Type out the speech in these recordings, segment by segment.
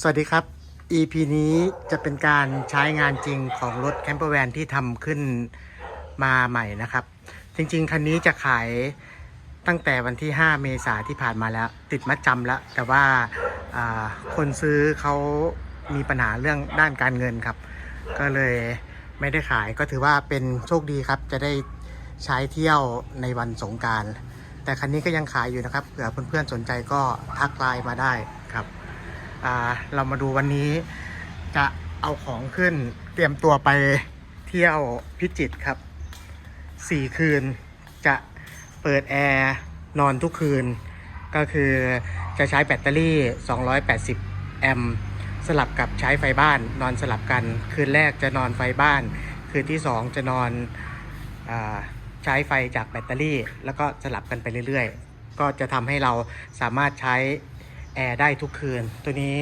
สวัสดีครับ EP นี้จะเป็นการใช้งานจริงของรถแคมเปอร์แวนที่ทำขึ้นมาใหม่นะครับ จริงๆ คันนี้จะขายตั้งแต่วันที่ 5 เมษาที่ผ่านมาแล้ว ติดมัดจำแล้ว แต่ว่าคนซื้อเขามีปัญหาเรื่องด้านการเงินครับ ก็เลยไม่ได้ขายก็ถือว่าเป็นโชคดีครับ จะได้ใช้เที่ยวในวันสงการ แต่คันนี้ก็ยังขายอยู่นะครับเผื่อเพื่อนๆสนใจก็ทักไลน์มาได้ อ่าเรามาดูวันนี้จะเอาของขึ้นเตรียมตัวไปเที่ยวพิจิตรครับสี่คืนจะเปิดแอร์นอนทุกคืน ก็คือจะใช้แบตเตอรี่ 280 แอมป์สลับกับใช้ไฟบ้านนอนสลับกัน คืนแรกจะนอนไฟบ้าน คืนที่ 2 จะนอนอใช้ไฟจากแบตเตอรี่ แล้วก็สลับกันไปเรื่อยๆ ก็จะทำให้เราสามารถใช้ แอร์ได้ทุกคืน ตัวนี้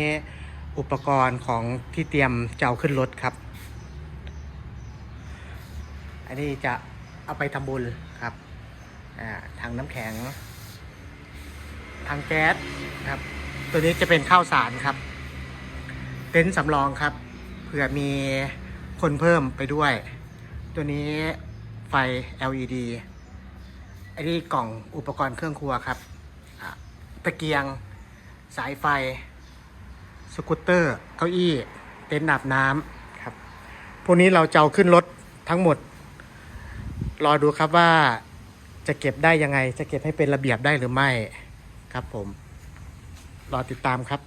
อุปกรณ์ของที่เตรียมจะเอาขึ้นรถครับ อันนี้จะเอาไปทำบุญครับอ่าทางน้ำแข็งทางแก๊สครับ ตัวนี้จะเป็นข้าวสารครับ เต็นท์สำรองครับ เผื่อมีคนเพิ่มไปด้วย ตัวนี้ไฟ LED อันนี้กล่องอุปกรณ์เครื่องครัวครับ ตะเกียง สายไฟ สกูตเตอร์ เก้าอี้ เต็นท์อาบน้ำครับ พวกนี้เราจะเอาขึ้นรถทั้งหมด รอดูครับว่าจะเก็บได้ยังไง จะเก็บให้เป็นระเบียบได้หรือไม่ครับผม รอติดตามครับ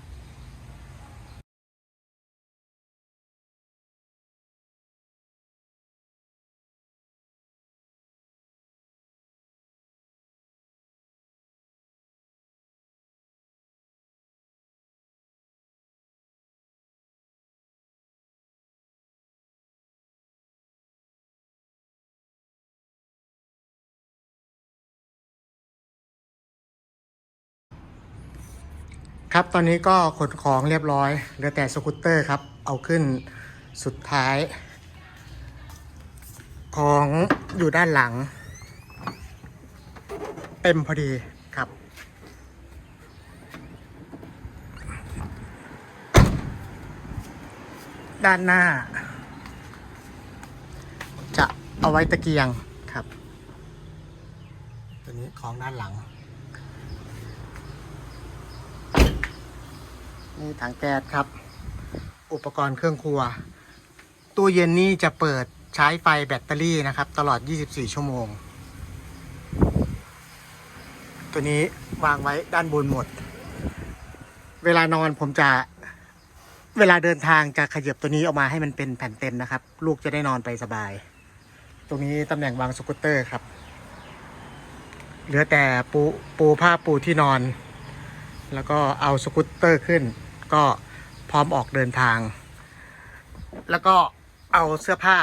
ครับตอนนี้ก็ขนของเรียบร้อยเหลือแต่สกูตเตอร์ครับ เอาขึ้นสุดท้าย ของอยู่ด้านหลัง เต็มพอดีครับ ด้านหน้า จะเอาไว้ตะเกียงครับ ตัวนี้ของด้านหลัง นี่ถังแก๊สครับ อุปกรณ์เครื่องครัว ตู้เย็นนี่จะเปิดใช้ไฟแบตเตอรี่นะครับ ตลอด 24 ชั่วโมง ตัวนี้วางไว้ด้านบนหมด เวลานอนผมจะเวลาเดินทางจะขยับตัวนี้ออกมาให้มันเป็นแผ่นเต็มนะครับ ลูกจะได้นอนไปสบาย ตรงนี้ตำแหน่งวางสกูตเตอร์ครับ เหลือแต่ปูปูผ้าปูที่นอน แล้วก็เอาสกูตเตอร์ขึ้น ก็พร้อมออกเดินทาง แล้วก็เอาเสื้อผ้า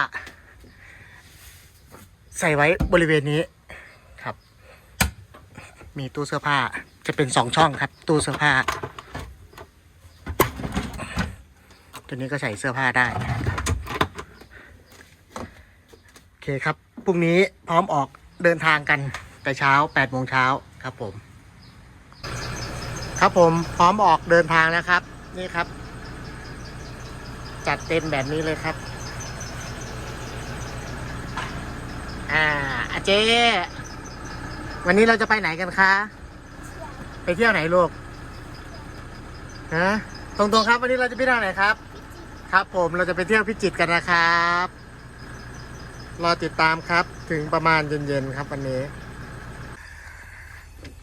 ใส่ไว้บริเวณนี้ครับ มีตู้เสื้อผ้าจะเป็นสองช่องครับ ตู้เสื้อผ้า ตัวนี้ก็ใส่เสื้อผ้าได้โอเคครับพรุ่งนี้พร้อมออกเดินทางกันแต่เช้า8โมงเช้าครับผม ครับผมพร้อมออกเดินทางแล้วครับ นี่ครับ จัดเต็มแบบนี้เลยครับ อ่าอาเจ วันนี้เราจะไปไหนกันคะไปเที่ยวไหนลูกฮะตรงๆครับ วันนี้เราจะไปเที่ยวไหนครับ ครับผมเราจะไปเที่ยวพิจิตรกันนะครับ รอติดตามครับ ถึงประมาณเย็นๆครับวันนี้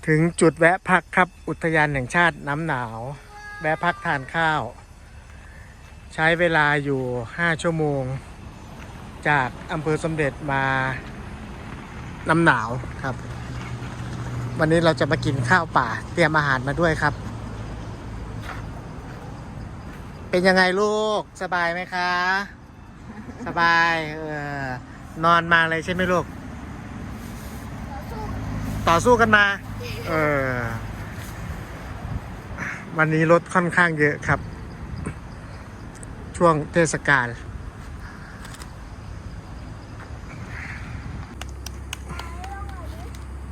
ถึงจุดแวะพักครับอุทยานแห่งชาติน้ำหนาว แวะพักทานข้าว ใช้เวลาอยู่ 5 ชั่วโมง จากอำเภอสมเด็จมาน้ำหนาวครับ วันนี้เราจะมากินข้าวป่า เตรียมอาหารมาด้วยครับ เป็นยังไงลูกสบายไหมคะ สบายเออนอนมาเลยใช่ไหมลูก ต่อสู้กันมา เออวันนี้รถค่อนข้างเยอะครับ ช่วงเทศกาล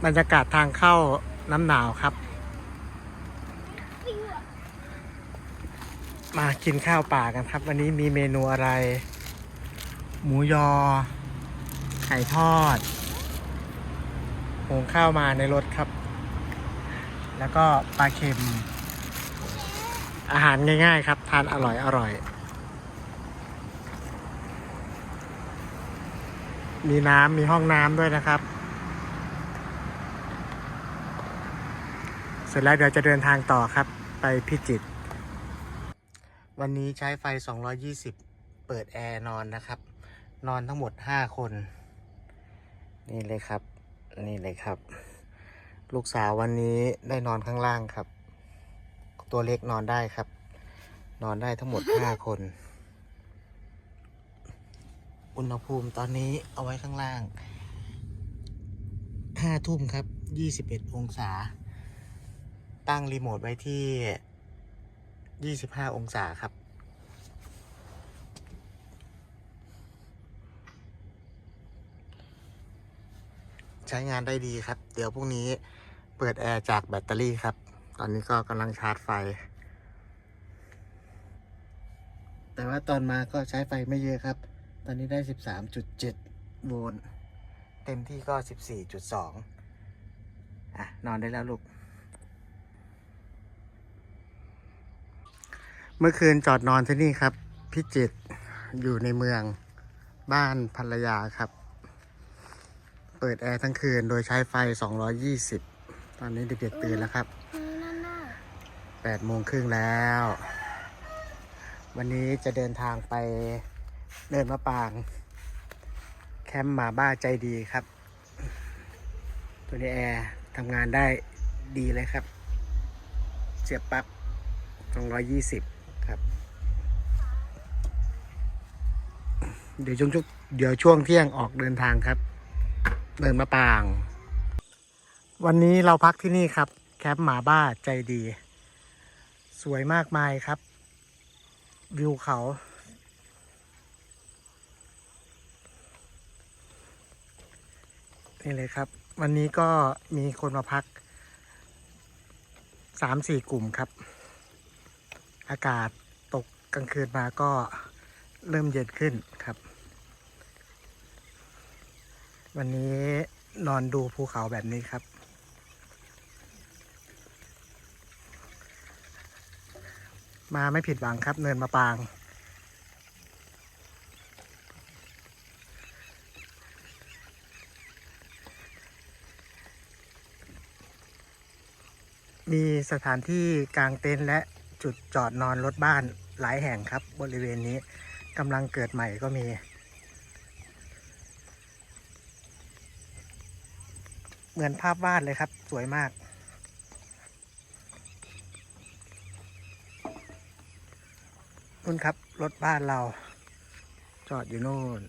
บรรยากาศทางเข้าน้ำหนาวครับ มากินข้าวป่ากันครับ วันนี้มีเมนูอะไร หมูยอ ไข่ทอดหุงข้าวมาในรถครับ แล้วก็ปลาเค็ม อาหารง่ายๆครับ ทานอร่อยอร่อย มีน้ำมีห้องน้ำด้วยนะครับ เสร็จแล้วเดี๋ยวจะเดินทางต่อครับ ไปพิจิตรวันนี้ใช้ไฟ 220 เปิดแอร์นอนนะครับ นอนทั้งหมด 5 คน นี่เลยครับ นี่เลยครับ ลูกสาววันนี้ได้นอนข้างล่างครับ ตัวเล็กนอนได้ครับ นอนได้ทั้งหมด5คน อุณหภูมิตอนนี้เอาไว้ข้างล่าง5ทุ่มครับ21องศา ตั้งรีโมทไว้ที่25องศาครับ ใช้งานได้ดีครับ เดี๋ยวพรุ่งนี้เปิดแอร์จากแบตเตอรี่ครับ ตอนนี้ก็กำลังชาร์จไฟ แต่ว่าตอนมาก็ใช้ไฟไม่เยอะครับ ตอนนี้ได้ 13.7 โวลต์ เต็มที่ก็ 14.2 อะ นอนได้แล้วลูก เมื่อคืนจอดนอนที่นี่ครับ พิจิตรอยู่ในเมืองบ้านภรรยาครับ เปิดแอร์ทั้งคืนโดยใช้ไฟ 220 ตอนนี้เด็กๆตื่นแล้วครับนั่นน่ะ8โมงครึ่งแล้ว วันนี้จะเดินทางไปเดินมะปาง แคมป์หมาบ้าใจดีครับ ตัวนี้แอร์ทำงานได้ดีเลยครับ เสียบปลั๊ก220 ครับเดี๋ยวช่วงเดี๋ยวช่วงเที่ยงออกเดินทางครับ เดินมะปาง วันนี้เราพักที่นี่ครับ แคมป์หมาบ้าใจดี สวยมากมายครับ วิวเขา นี่เลยครับ วันนี้ก็มีคนมาพักสามสี่กลุ่มครับ อากาศตกกลางคืนมาก็เริ่มเย็นขึ้นครับ วันนี้นอนดูภูเขาแบบนี้ครับ มาไม่ผิดหวังครับ เนินมาปาง มีสถานที่กลางเต็นท์และจุดจอดนอนรถบ้านหลายแห่งครับบริเวณนี้กำลังเกิดใหม่ก็มี เหมือนภาพวาดเลยครับ สวยมาก นู่นครับ รถบ้านเรา จอดอยู่นู่น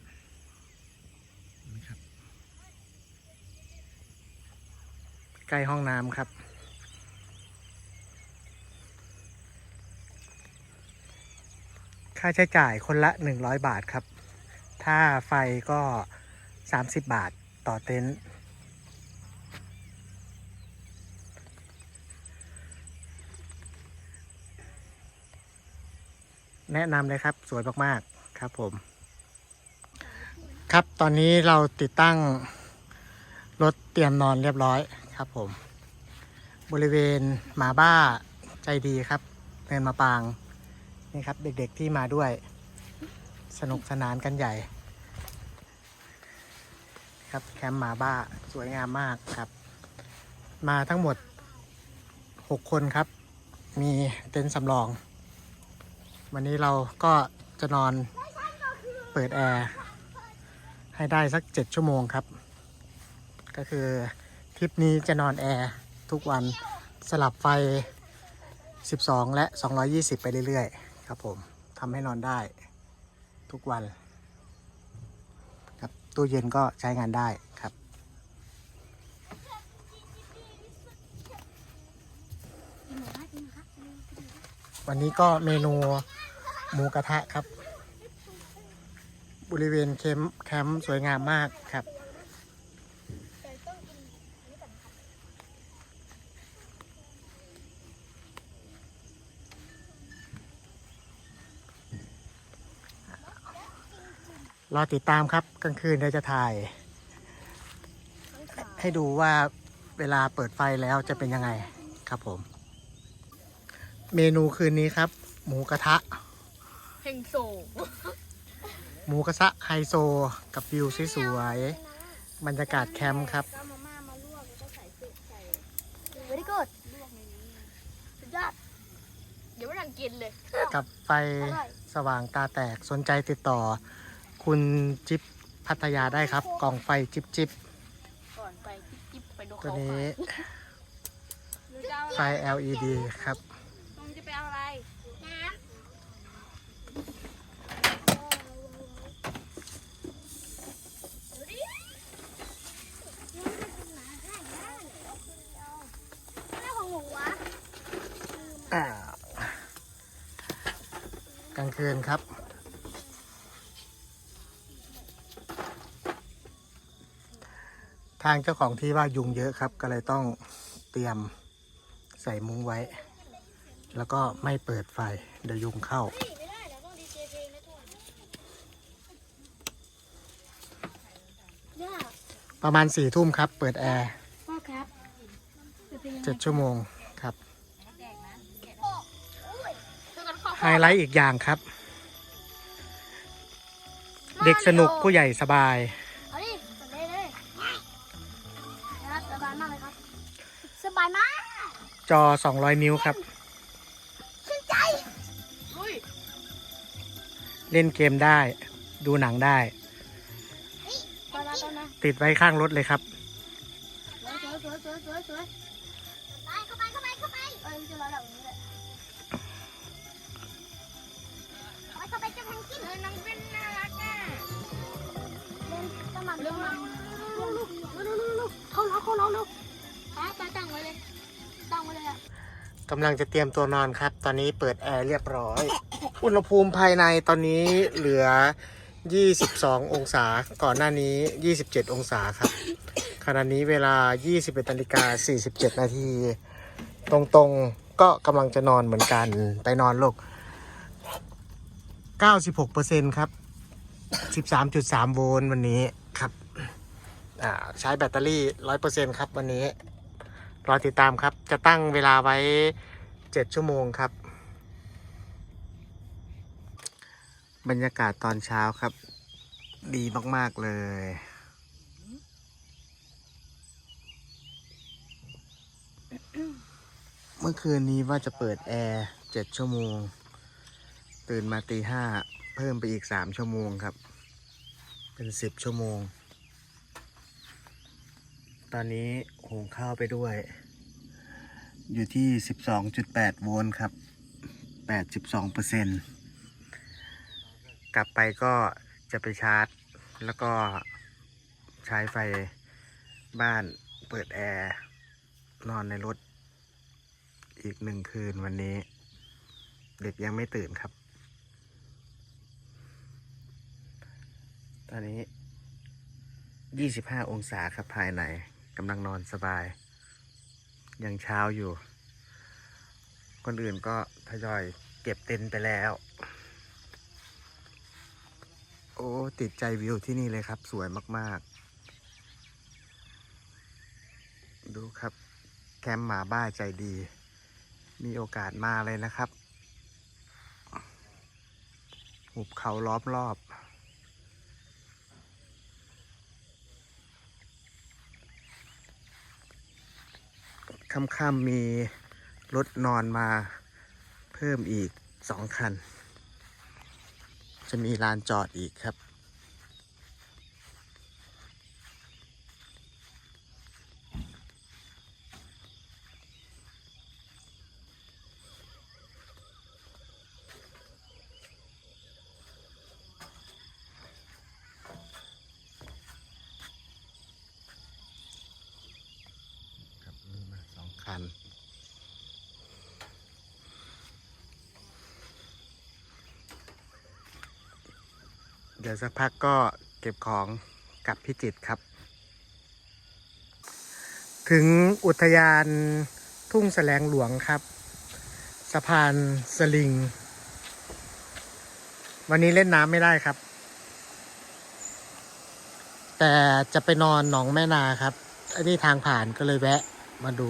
ใกล้ห้องน้ำครับ ค่าใช้จ่ายคนละ 100 บาทครับ ถ้าไฟก็ 30 บาทต่อเต็นท์ แนะนำเลยครับ สวยมากๆครับผม ครับตอนนี้เราติดตั้งรถเตรียมนอนเรียบร้อยครับผม บริเวณหมาบ้าใจดีครับเนินมาปางนี่ครับ เด็กๆที่มาด้วย สนุกสนานกันใหญ่ ครับแคมป์หมาบ้าสวยงามมากครับ มาทั้งหมด 6 คนครับ มีเต็นท์สำรอง วันนี้เราก็จะนอนเปิดแอร์ให้ได้สักเจ็ดชั่วโมงครับ ก็คือทริปนี้จะนอนแอร์ทุกวันสลับไฟ 12 และ 220 ไปเรื่อยๆ ครับผมทำให้นอนได้ทุกวันครับตู้เย็นก็ใช้งานได้ครับ วันนี้ก็เมนู หมูกระทะครับ บริเวณแคมป์แคมป์สวยงามมากครับ รอติดตามครับกลางคืนเราจะถ่าย ให้ดูว่าเวลาเปิดไฟแล้วจะเป็นยังไงครับผม เมนูคืนนี้ครับ หมูกระทะ งโซหมูกระทะไฮโซกับวิวสวยๆบรรยากาศแคมป์ครับ ก็มาม่ามาลวกแล้วก็ใส่เส้นใส่ very good ลวกในนี้สุดยอดเดี๋ยวไม่ทันกินเลยกับไฟอร่อยสว่างตาแตกสนใจติดต่อ คุณจิ๊บพัทยาได้ครับ กล่องไฟจิ๊บจิ๊บก่อนไปจิ๊บๆไปดูตัวเขานี้หนูจะเอา ไฟ LED ครับ ตรงจะไปเอาอะไร น้ำไม่ของหนูวะ อ่า กลางคืนครับ ทางเจ้าของที่ว่ายุงเยอะครับ ก็เลยต้องเตรียมใส่มุ้งไว้ แล้วก็ไม่เปิดไฟเดี๋ยวยุงเข้าไม่ได้เดี๋ยวต้องดีเจเพลงนะทุกคนย่าประมาณสี่ทุ่มครับ เปิดแอร์พ่อครับจะเป็นยังไงเจ็ดชั่วโมง ไฮไลท์อีกอย่างครับ เด็กสนุกผู้ใหญ่สบาย เอาดิสบายเลยนะครับสบายมากเลยครับ สบายมากจอ 200 นิ้วครับ ชื่นใจลุยเล่นเกมได้ ดูหนังได้ ตอนนั้นตอนนั้นติดไว้ข้างรถเลยครับ สวยสวยสวยสวยสวย กำลังจะเตรียมตัวนอนครับ ตอนนี้เปิดแอร์เรียบร้อย อุณหภูมิภายในตอนนี้เหลือ 22 องศา ก่อนหน้านี้ 27 องศาครับ ขณะนี้เวลา 21นาฬิกา47 นาที ตรงๆ ก็กำลังจะนอนเหมือนกัน ไปนอนลูก 96%ครับ 13.3 โวลต์วันนี้ครับ ใช้แบตเตอรี่ 100%ครับวันนี้ รอติดตามครับ จะตั้งเวลาไว้7ชั่วโมงครับ บรรยากาศตอนเช้าครับ ดีมากๆเลยเมื่อคืนนี้ว่าจะเปิดแอร์7ชั่วโมง ตื่นมาตีห้า เพิ่มไปอีก3ชั่วโมงครับ เป็น10ชั่วโมง ตอนนี้หุงข้าวไปด้วย อยู่ที่ 12.8 โวลต์ครับ 82เปอร์เซ็นต์กลับไปก็จะไปชาร์จ แล้วก็ใช้ไฟบ้านเปิดแอร์ นอนในรถ อีกหนึ่งคืนวันนี้ เด็กยังไม่ตื่นครับ ตอนนี้ 25 องศาครับภายใน กำลังนอนสบาย ยังเช้าอยู่ คนอื่นก็ทยอยเก็บเต็นท์ไปแล้ว โอ้ ติดใจวิวที่นี่เลยครับ สวยมาก ๆ ดูครับ แคมป์หมาบ้าใจดี มีโอกาสมาเลยนะครับ หุบเขาล้อมรอบ ค่ำๆมีรถนอนมาเพิ่มอีกสองคัน จะมีลานจอดอีกครับครับ คันเดี๋ยวสักพักก็เก็บของกลับพิจิตครับ ถึงอุทยานทุ่งแสลงหลวงครับ สะพานสลิง วันนี้เล่นน้ำไม่ได้ครับ แต่จะไปนอนหนองแม่นาครับอันนี้ทางผ่านก็เลยแวะมาดู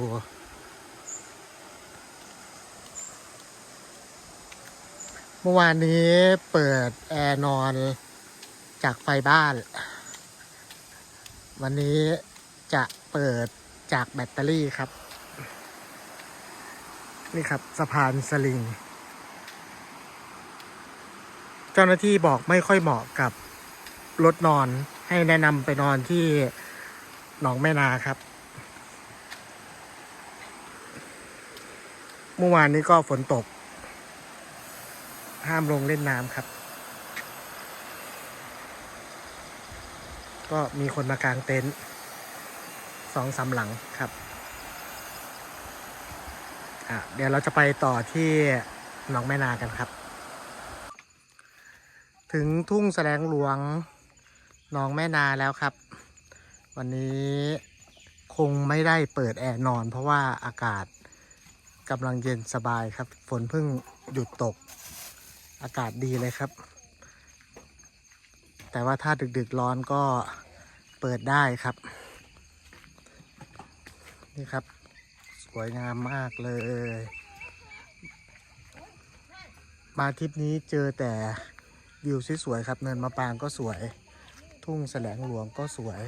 มื่อวานนี้เปิดแอร์นอนจากไฟบ้าน วันนี้จะเปิดจากแบตเตอรี่ครับ นี่ครับสะพานสลิง เจ้าหน้าที่บอกไม่ค่อยเหมาะกับรถนอนให้แนะนำไปนอนที่หนองแม่นาครับ เมื่อวานนี้ก็ฝนตก ห้ามลงเล่นน้ำครับ ก็มีคนมากางเต็นท์สองสามหลังครับอะเดี๋ยวเราจะไปต่อที่หนองแม่นากันครับ ถึงทุ่งแสลงหลวงหนองแม่นาแล้วครับ วันนี้คงไม่ได้เปิดแอร์นอน เพราะว่าอากาศกำลังเย็นสบายครับ ฝนเพิ่งหยุดตก อากาศดีเลยครับ แต่ว่าถ้าดึกๆร้อนก็เปิดได้ครับ นี่ครับ สวยงามมากเลย มาทริปนี้เจอแต่วิวสวยๆครับเนินมะปรางก็สวย ทุ่งแสลงหลวงก็สวย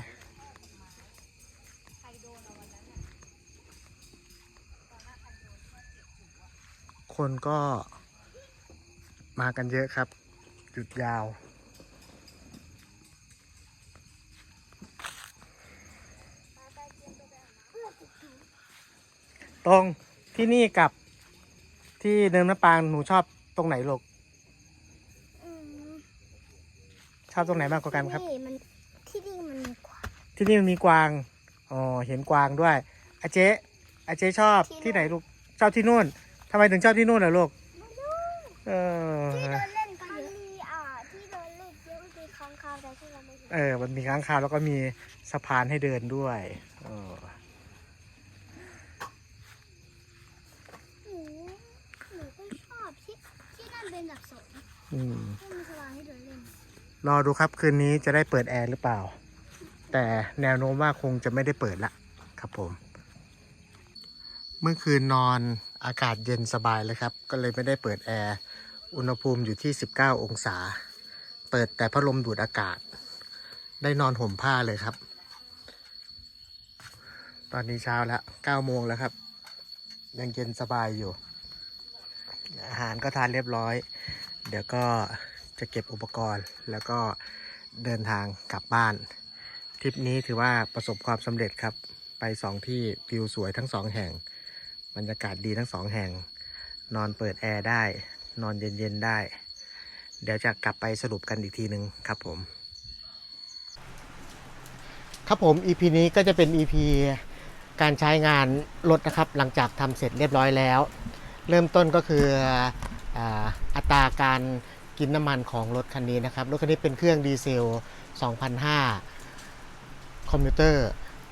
คนก็ มากันเยอะครับ หยุดยาว ตรงที่นี่กับที่เนินมะปรางหนูชอบตรงไหนลูกอืมชอบตรงไหนมากกว่ากันครับ ที่มันที่นี่มันมีกว่าที่นี่มันมีกวาง อ๋อ เห็นกวางด้วยอาเจ๊อาเจ๊ชอบที่ไหนลูก ชอบที่นู่นทำไมถึงชอบที่นู่นล่ะลูก เออที่เดินเล่นกันมันมีอ่าที่เดินเล่นเยอะมันมีค้างคาวแต่ที่เราไม่เห็นเออ มันมีค้างคาวแล้วก็มีสะพานให้เดินด้วยเออหนูหนูก็ชอบที่ที่นั่นเป็นแบบสนอืมที่มีสลานให้เดินเล่นรอดูครับคืนนี้จะได้เปิดแอร์หรือเปล่า แต่แนวโน้มว่าคงจะไม่ได้เปิดละครับผม เมื่อคืนนอนอากาศเย็นสบายเลยครับ ก็เลยไม่ได้เปิดแอร์ อุณหภูมิอยู่ที่ 19 องศา เปิดแต่พัดลมดูดอากาศ ได้นอนห่มผ้าเลยครับ ตอนนี้เช้าแล้ว9โมงแล้วครับ ยังเย็นสบายอยู่ อาหารก็ทานเรียบร้อย เดี๋ยวก็จะเก็บอุปกรณ์แล้วก็เดินทางกลับบ้าน ทริปนี้ถือว่าประสบความสำเร็จครับ ไปสองที่วิวสวยทั้งสองแห่ง บรรยากาศดีทั้งสองแห่ง นอนเปิดแอร์ได้ นอนเย็นๆได้ เดี๋ยวจะกลับไปสรุปกันอีกทีหนึ่งครับผม ครับผม EP นี้ก็จะเป็น EP การใช้งานรถนะครับ หลังจากทำเสร็จเรียบร้อยแล้ว เริ่มต้นก็คืออ่าอัตราการกินน้ำมันของรถคันนี้นะครับ รถคันนี้เป็นเครื่องดีเซล 2005 คอมพิวเตอร์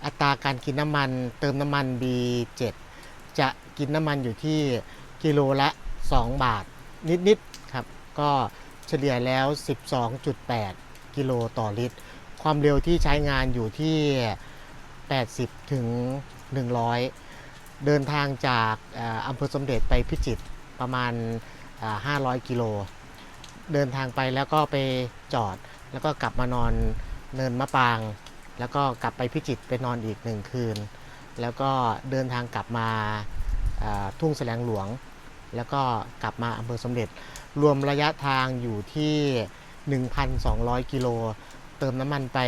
อัตราการกินน้ำมันเติมน้ำมัน B7 จะกินน้ำมันอยู่ที่กิโลละ 2 บาท นิดๆครับก็เฉลี่ยแล้ว 12.8 กิโลต่อลิตร ความเร็วที่ใช้งานอยู่ที่ 80 ถึง 100 เดินทางจากอำเภอสมเด็จไปพิจิตรประมาณ 500 กิโล เดินทางไปแล้วก็ไปจอด แล้วก็กลับมานอนเนินมะปราง แล้วก็กลับไปพิจิตรไปนอนอีกหนึ่งคืน แล้วก็เดินทางกลับมาทุ่งแสลงหลวง แล้วก็กลับมาอำเภอสมเด็จ รวมระยะทางอยู่ที่ 1,200 กิโล เติมน้ำมันไป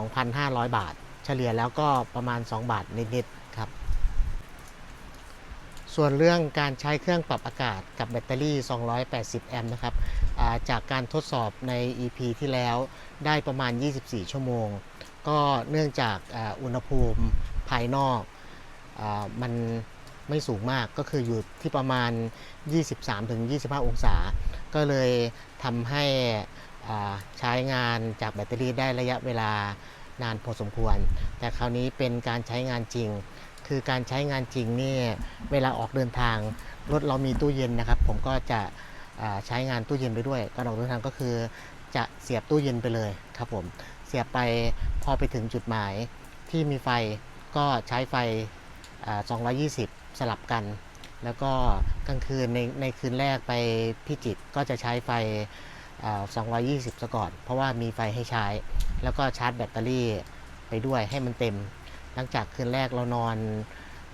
2,500 บาท เฉลี่ยแล้วก็ประมาณ 2 บาทนิดๆครับ ส่วนเรื่องการใช้เครื่องปรับอากาศกับแบตเตอรี่ 280 แอมป์นะครับาจากการทดสอบใน EP ที่แล้วได้ประมาณ 24 ชั่วโมง ก็เนื่องจากอุณหภูมิภายนอกอมัน ไม่สูงมากก็คืออยู่ที่ประมาณ 23-25 องศา ก็เลยทำให้ใช้งานจากแบตเตอรี่ได้ระยะเวลานานพอสมควร แต่คราวนี้เป็นการใช้งานจริง คือการใช้งานจริงนี่เวลาออกเดินทางรถเรามีตู้เย็นนะครับ ผมก็จะใช้งานตู้เย็นไปด้วยการออกเดินทางก็คือจะเสียบตู้เย็นไปเลยครับผมเสียบไปพอไปถึงจุดหมายที่มีไฟก็ใช้ไฟอ่า220 สลับกัน แล้วก็กลางคืนในในคืนแรกไปพิจิตก็จะใช้ไฟ 220 ซะก่อน เพราะว่ามีไฟให้ใช้ แล้วก็ชาร์จแบตเตอรี่ไปด้วยให้มันเต็ม หลังจากคืนแรกเรานอน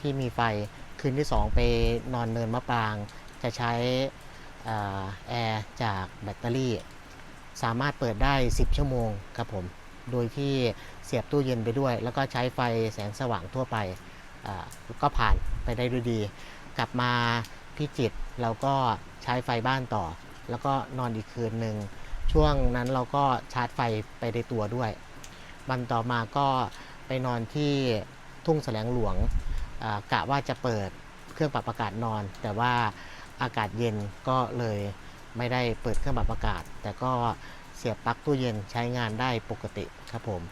ที่มีไฟ คืนที่ 2 ไปนอนเนินมะปราง จะใช้อแอร์จากแบตเตอรี่ สามารถเปิดได้ 10 ชั่วโมงครับผม โดยที่เสียบตู้เย็นไปด้วย แล้วก็ใช้ไฟแสงสว่างทั่วไป ก็ผ่านไปได้ด้วยดี กลับมาพิจิตรเราก็ใช้ไฟบ้านต่อ แล้วก็นอนอีกคืนหนึ่งช่วงนั้นเราก็ชาร์จไฟไปในตัวด้วยวันต่อมาก็ไปนอนที่ทุ่งแสลงหลวงกะว่าจะเปิดเครื่องปรับอากาศนอน แต่ว่าอากาศเย็นก็เลยไม่ได้เปิดเครื่องปรับอากาศ แต่ก็เสียบปลั๊กตู้เย็นใช้งานได้ปกติครับผม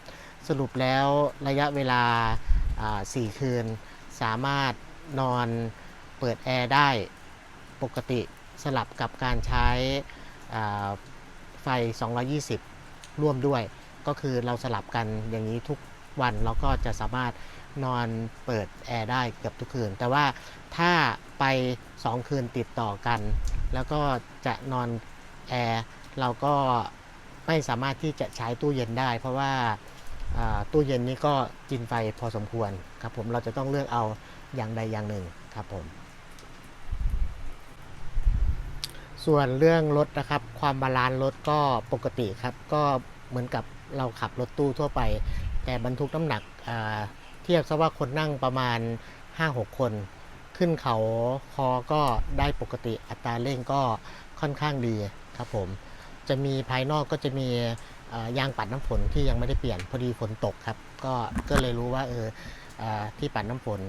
สรุปแล้วระยะเวลา อ่าสี่คืน สามารถนอนเปิดแอร์ได้ปกติสลับกับการใช้ไฟ 220 ร่วมด้วย ก็คือเราสลับกันอย่างนี้ทุกวันเราก็จะสามารถนอนเปิดแอร์ได้เกือบทุกคืน แต่ว่าถ้าไป 2 คืนติดต่อกัน แล้วก็จะนอนแอร์เราก็ไม่สามารถที่จะใช้ตู้เย็นได้ เพราะว่า ตู้เย็นนี้ก็กินไฟพอสมควรครับผมเราจะต้องเลือกเอาอย่างใดอย่างหนึ่งครับผม ส่วนเรื่องรถนะครับ ความบาลานซ์รถก็ปกติครับ ก็เหมือนกับเราขับรถตู้ทั่วไป แต่บรรทุกน้ำหนักเทียบซะว่าคนนั่งประมาณ 5-6 คน ขึ้นเขาคอก็ได้ปกติอัตราเร่งก็ค่อนข้างดีครับผม จะมีภายนอกก็จะมี ยางปัดน้ำฝนที่ยังไม่ได้เปลี่ยนพอดีฝนตกครับ ก็ก็เลยรู้ว่าเอออที่ปัดน้ำฝน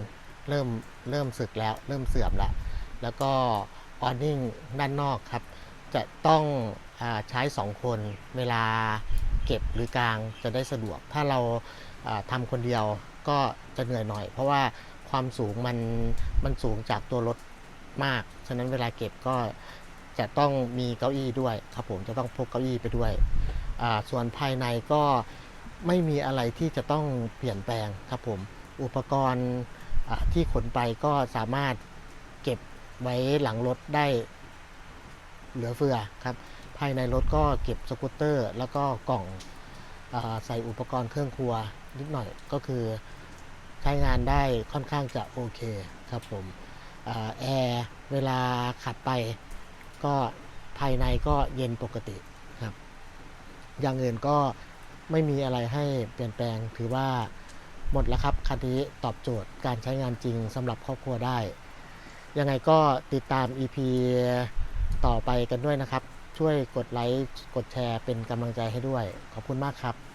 เริ่มเริ่มสึกแล้ว เริ่มเสื่อมแล้ว แล้วก็ออนนิ่งด้านนอกครับ จะต้องอใช้ 2 คนเวลาเก็บหรือกลางจะได้สะดวก ถ้าเราอ่าทำคนเดียวก็จะเหนื่อยหน่อย เพราะว่าความสูงมันมันสูงจากตัวรถมาก ฉะนั้นเวลาเก็บก็จะต้องมีเก้าอี้ด้วยครับผมจะต้องพกเก้าอี้ไปด้วย ส่วนภายในก็ไม่มีอะไรที่จะต้องเปลี่ยนแปลงครับผม อุปกรณ์ที่ขนไปก็สามารถเก็บไว้หลังรถได้เหลือเฟือครับ ภายในรถก็เก็บสกูตเตอร์ แล้วก็กล่องอใส่อุปกรณ์เครื่องครัวนิดหน่อยก็คือใช้งานได้ค่อนข้างจะโอเคครับผมอแอร์เวลาขับไปก็ภายในก็เย็นปกติ อย่างอื่นก็ไม่มีอะไรให้เปลี่ยนแปลงถือว่าหมดแล้วครับคันนี้ตอบโจทย์การใช้งานจริงสำหรับครอบครัวได้ ยังไงก็ติดตาม EP ต่อไปกันด้วยนะครับ ช่วยกดไลค์ กดแชร์เป็นกำลังใจให้ด้วย ขอบคุณมากครับ